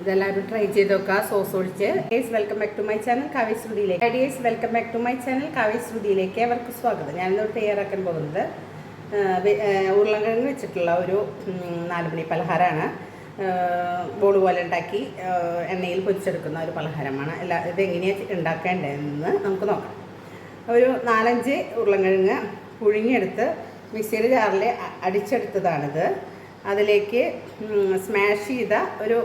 ഇതെല്ലാവരും ട്രൈ ചെയ്ത് നോക്കുക സോസ് ഒഴിച്ച്. Dears welcome back to my channel Kavya ശ്രുതിയിലേക്ക് dears welcome back to my channel Kavya ശ്രുതിയിലേക്ക് അവർക്ക് സ്വാഗതം. ഞാനിന്ന് തയ്യാറാക്കാൻ പോകുന്നത് ഉരുളക്കിഴങ്ങ് വെച്ചിട്ടുള്ള ഒരു നാലുമണി നാല് മണി പലഹാരമാണ് ബോൾ പോലെ ഉണ്ടാക്കി എണ്ണയിൽ പൊരിച്ചെടുക്കുന്ന ഒരു പലഹാരമാണ്. എല്ലാ ഇതെങ്ങനെയാണ് ഉണ്ടാക്കേണ്ടതെന്ന് നമുക്ക് നോക്കാം. ഒരു നാലഞ്ച് ഉരുളക്കിഴങ്ങ് പുഴുങ്ങിയെടുത്ത് മിക്സിയുടെ ജാറിൽ അടിച്ചെടുത്തതാണിത്. അതിലേക്ക് സ്മാഷ് ചെയ്ത ഒരു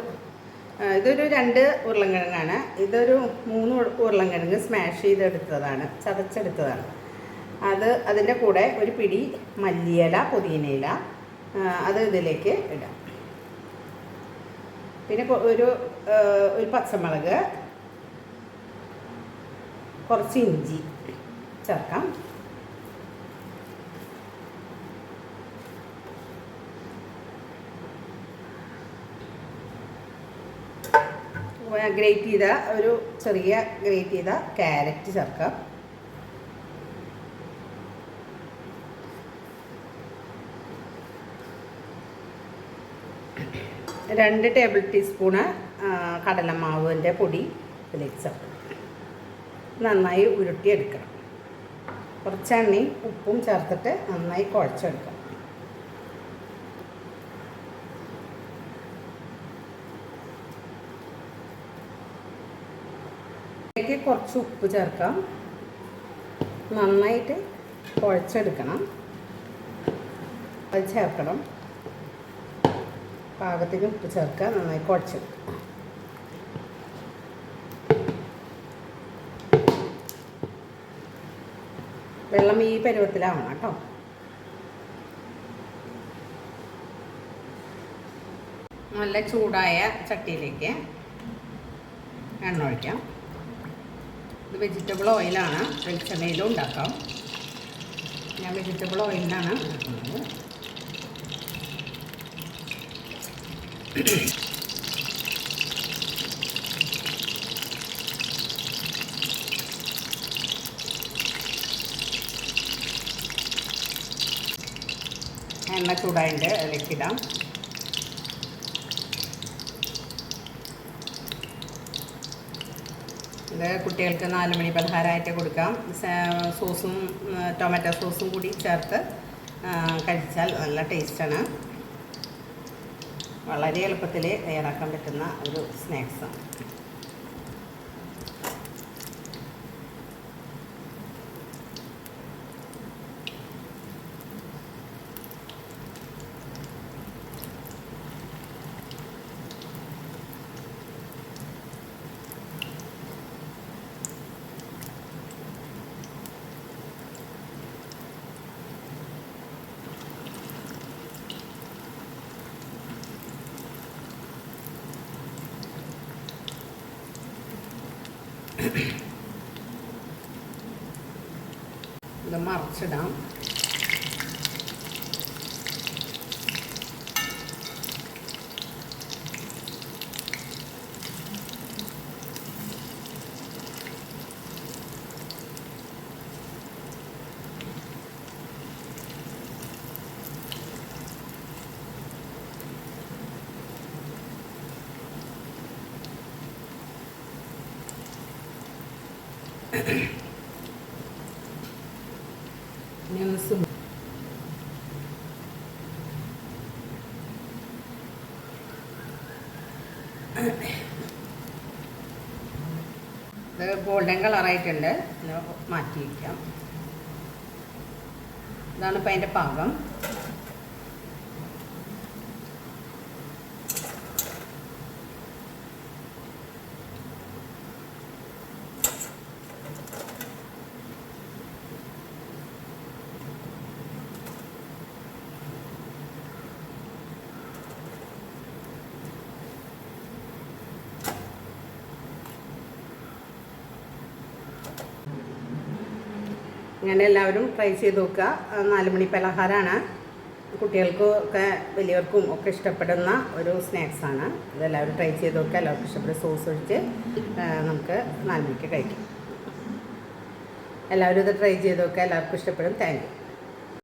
ഇതൊരു രണ്ട് ഉരുളങ്കിഴങ്ങാണ് ഇതൊരു മൂന്ന് ഉരുളങ്കിഴങ്ങ് സ്മാഷ് ചെയ്തെടുത്തതാണ് ചതച്ചെടുത്തതാണ്. അത് അതിന്റെ കൂടെ ഒരു പിടി മല്ലിയില പുതിനയില അത് ഇതിലേക്ക് ഇടാം. പിന്നെ ഒരു ഒരു പച്ചമുളക് കുറച്ച് ഇഞ്ചി ചേർക്കാം. ഗ്രേറ്റ് ചെയ്ത ഒരു ചെറിയ ഗ്രേറ്റ് ചെയ്ത ക്യാരറ്റ് ചേർക്കാം. രണ്ട് ടേബിൾ ടീസ്പൂണ് കടലമാവിന്റെ പൊടി ഇതിലേക്ക് ചേർക്കുക നന്നായി ഉരുട്ടിയെടുക്കണം. കുറച്ച് എണ്ണയും ഉപ്പും ചേർത്തിട്ട് നന്നായി കുഴച്ചെടുക്കണം ഇതിലേക്ക് കുറച്ച് ഉപ്പ് ചേർക്കാം. നന്നായിട്ട് കുഴച്ചെടുക്കണം. അത് ചേർക്കണം. പാകത്തിന് ഉപ്പ് ചേർക്കുക നന്നായി കുഴച്ചെടുക്കുക. വെള്ളം ഈ പരുവത്തിലാവണം കേട്ടോ. നല്ല ചൂടായ ചട്ടിയിലേക്ക് എണ്ണ ഒഴിക്കാം. ഇത് വെജിറ്റബിൾ ഓയിലാണ് വെളിച്ചെണ്ണയിലും ഉണ്ടാക്കാം. ഞാൻ വെജിറ്റബിൾ ഓയിലിനാണ് ഉണ്ടാക്കുന്നത് എണ്ണ ചൂടായിട്ട് അതിലേക്ക് ഇത് കുട്ടികൾക്ക് നാല് മണി പലഹാരമായിട്ട് കൊടുക്കാം. സോസും ടൊമാറ്റോ സോസും കൂടി ചേർത്ത് കഴിച്ചാൽ നല്ല ടേസ്റ്റാണ്. വളരെ എളുപ്പത്തിൽ തയ്യാറാക്കാൻ പറ്റുന്ന ഒരു സ്നാക്സാണ്. ഇത് മറിച്ചിടാം. ഇനി ഒന്ന് സിം ഇത് ഗോൾഡൻ കളറായിട്ടുണ്ട് മാറ്റി വയ്ക്കാം ഇതാണ് ഇപ്പം അതിന്റെ പാകം ഇങ്ങനെ എല്ലാവരും ട്രൈ ചെയ്ത് നോക്കുക. നാലുമണി നാല് മണി പലഹാരമാണ്. കുട്ടികൾക്കും ഒക്കെ വലിയവർക്കും ഒക്കെ ഇഷ്ടപ്പെടുന്ന ഒരു സ്നാക്സാണ് ഇതെല്ലാവരും ട്രൈ ചെയ്ത് നോക്കുക. എല്ലാവർക്കും ഇഷ്ടപ്പെടുന്ന സോസ് ഒഴിച്ച് നമുക്ക് നാല് മണിക്ക് കഴിക്കാം. എല്ലാവരും ഇത് ട്രൈ ചെയ്ത് നോക്കുക. എല്ലാവർക്കും ഇഷ്ടപ്പെടും. താങ്ക്